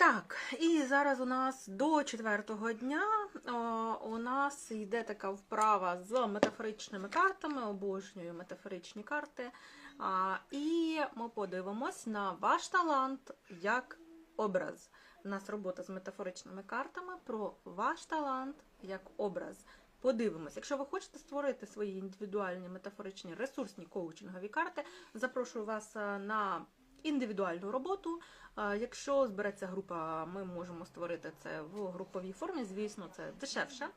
Так, і зараз у нас до четвертого дня о, у нас йде така вправа з метафоричними картами, обожнюю метафоричні карти. А, і ми подивимось на ваш талант як образ. У нас робота з метафоричними картами про ваш талант як образ. Подивимось, якщо ви хочете створити свої індивідуальні метафоричні ресурсні коучингові карти, запрошую вас е, на індивідуальну роботу. Якщо збереться група, ми можемо створити це в груповій формі. Звісно, це дешевше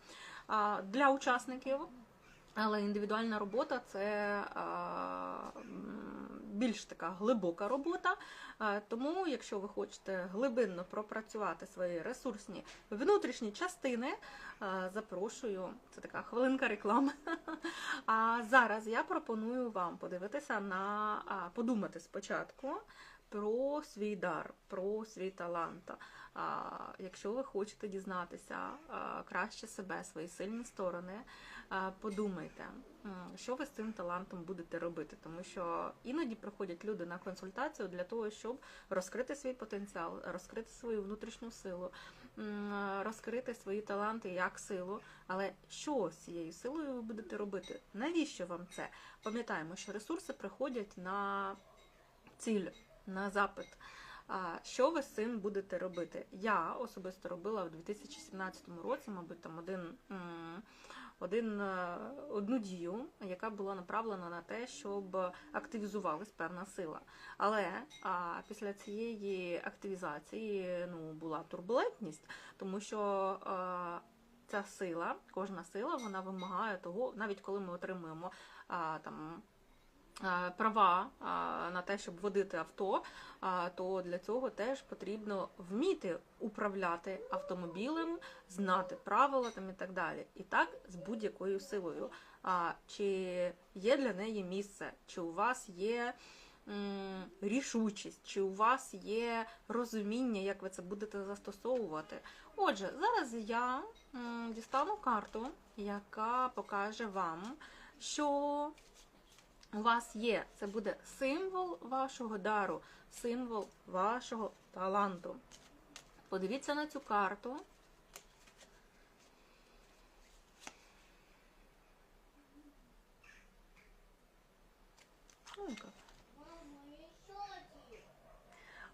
для учасників. Але індивідуальна робота це більш така глибока робота. Тому, якщо ви хочете глибинно пропрацювати свої ресурсні внутрішні частини, запрошую. Це така хвилинка реклами. А зараз я пропоную вам подивитися на подумати спочатку про свій дар, про свій талант. А, Якщо ви хочете дізнатися а, краще себе, свої сильні сторони, а, подумайте, що ви з цим талантом будете робити, тому що іноді приходять люди на консультацію для того, щоб розкрити свій потенціал, розкрити свою внутрішню силу, розкрити свої таланти як силу. Але що з цією силою ви будете робити? Навіщо вам це? Пам'ятаємо, що ресурси приходять на ціль, на запит. Що ви з цим будете робити? Я особисто робила в 2017 році, мабуть, там один, один, е, одну дію, яка була направлена на те, щоб активізувалась певна сила. Але а, після цієї активізації ну, була турбулентність, тому що а, ця сила, кожна сила, вона вимагає того, навіть коли ми отримуємо а, там. А, Права на те, щоб водити авто, то для цього теж потрібно вміти управляти автомобілем, знати правила там і так далі. І так з будь-якою силою. Чи є для неї місце, чи у вас є рішучість, чи у вас є розуміння, як ви це будете застосовувати. Отже, зараз я дістану карту, яка покаже вам, що у вас є. Це буде символ вашого дару, символ вашого таланту. Подивіться на цю карту.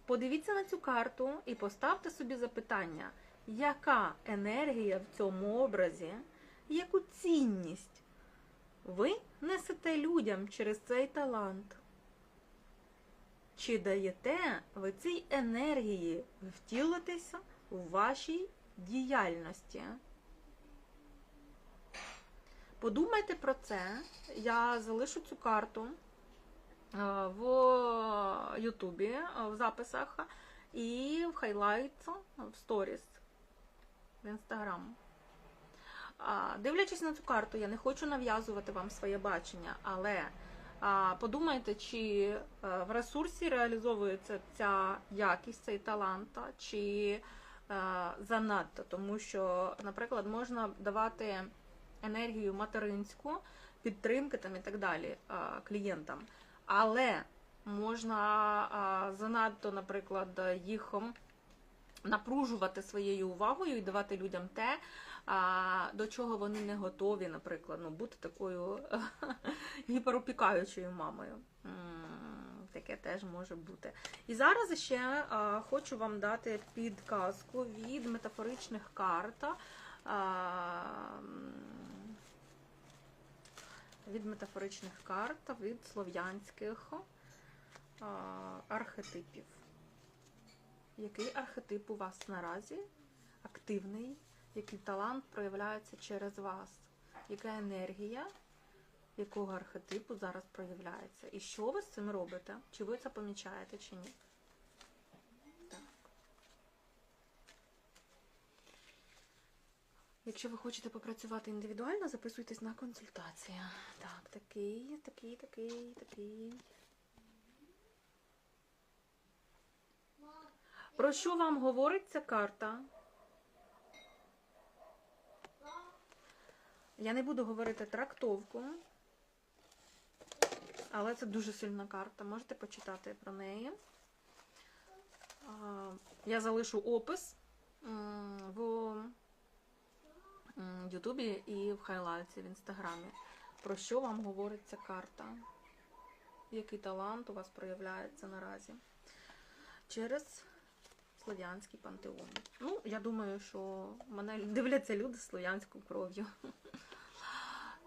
Подивіться на цю карту і поставте собі запитання, яка енергія в цьому образі, яку цінність ви несете людям через цей талант? Чи даєте ви цій енергії втілитися у вашій діяльності? Подумайте про це. Я залишу цю карту е, в Ютубі в записах і в хайлайтс в сторіс в інстаграм. А, Дивлячись на цю карту, я не хочу нав'язувати вам своє бачення, але а, подумайте, чи е, в ресурсі реалізовується ця якість, цей талант, чи е, занадто. Тому що, наприклад, можна давати енергію материнську, підтримки там і так далі а, клієнтам. Але можна а, занадто, наприклад, їх напружувати своєю увагою і давати людям те, а, до чого вони не готові, наприклад, ну, бути такою гіперопікаючою мамою. Таке теж може бути. І зараз ще а, хочу вам дати підказку від метафоричних карт. А, від метафоричних карт, від слов'янських а, архетипів. Який архетип у вас наразі активний? Який талант проявляється через вас? Яка енергія якого архетипу зараз проявляється? І що ви з цим робите? Чи ви це помічаєте, чи ні? Якщо ви хочете попрацювати індивідуально, записуйтесь на консультацію. Так, такий, такий, такий, такий. Про що вам говорить ця карта? Я не буду говорити трактовку, але це дуже сильна карта. Можете почитати про неї. Я залишу опис в Ютубі і в хайлайці в інстаграмі. Про що вам говорить ця карта? Який талант у вас проявляється наразі? Через Слов'янський пантеон. Ну, я думаю, що мене дивляться люди з слов'янською кров'ю.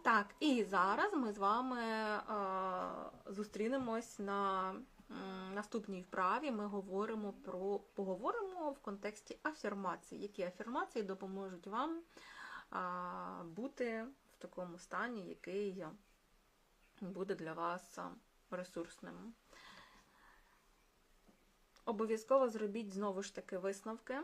Так, і зараз ми з вами е, зустрінемось на наступній вправі. Ми говоримо про поговоримо в контексті афірмацій. Які афірмації допоможуть вам бути в такому стані, який буде для вас ресурсним. Обов'язково зробіть знову ж таки висновки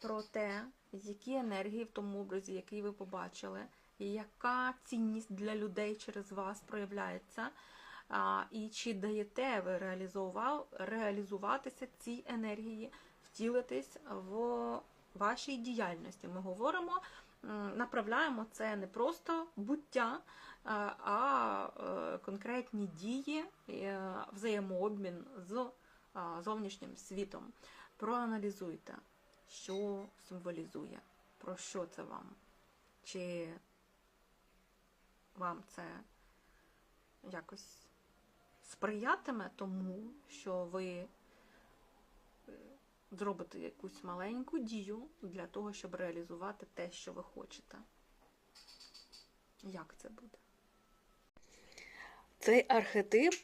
про те, які енергії в тому образі, який ви побачили, яка цінність для людей через вас проявляється, і чи даєте ви реалізуватися цій енергії, втілитись в вашій діяльності. Ми говоримо, направляємо це не просто буття, а, а е, конкретні дії, е, взаємообмін з зовнішнім світом. Проаналізуйте, що символізує, про що це вам. Чи вам це якось сприятиме тому, що ви е, зробите якусь маленьку дію для того, щоб реалізувати те, що ви хочете. Як це буде? Цей архетип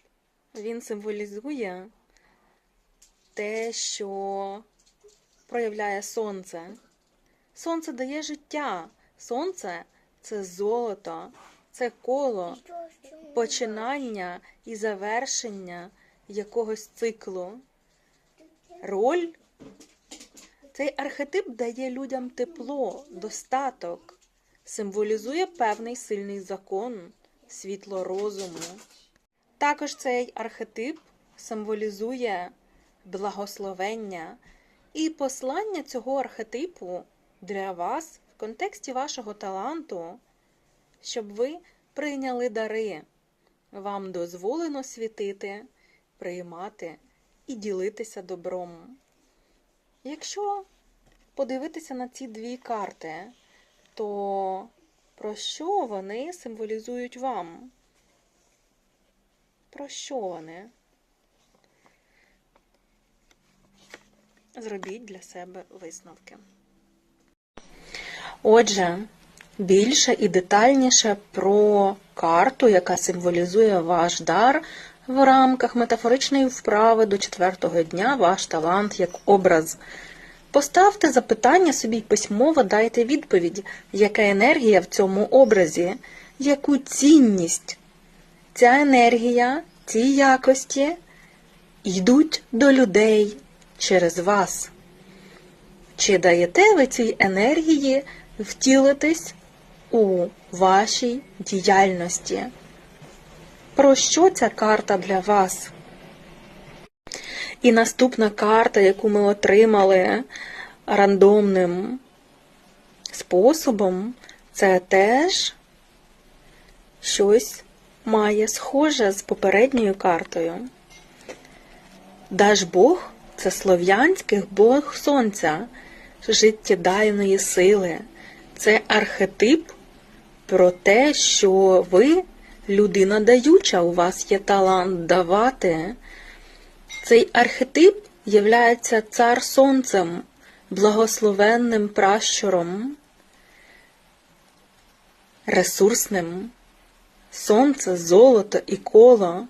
він символізує те, що проявляє сонце. Сонце дає життя. Сонце це золото, це коло, починання і завершення якогось циклу. Роль цей архетип дає людям тепло, достаток, символізує певний сильний закон, світло розуму. Також цей архетип символізує благословення і послання цього архетипу для вас в контексті вашого таланту, щоб ви прийняли дари. Вам дозволено світити, приймати і ділитися добром. Якщо подивитися на ці дві карти, то про що вони символізують вам? Про що вони? Зробіть для себе висновки. Отже, більше і детальніше про карту, яка символізує ваш дар в рамках метафоричної вправи до четвертого дня, ваш талант як образ. Поставте запитання собі письмово дайте відповідь, яка енергія в цьому образі, яку цінність ця енергія, ці якості йдуть до людей через вас. Чи даєте ви цій енергії втілитись у вашій діяльності? Про що ця карта для вас? І наступна карта, яку ми отримали рандомним способом, це теж щось має схоже з попередньою картою. Дажбог це слов'янський бог сонця, життєдайної сили. Це архетип про те, що ви людина даюча, у вас є талант давати. Цей архетип являється цар сонцем, благословенним пращуром, ресурсним, сонце, золото і коло,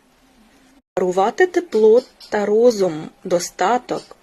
дарувати тепло та розум, достаток,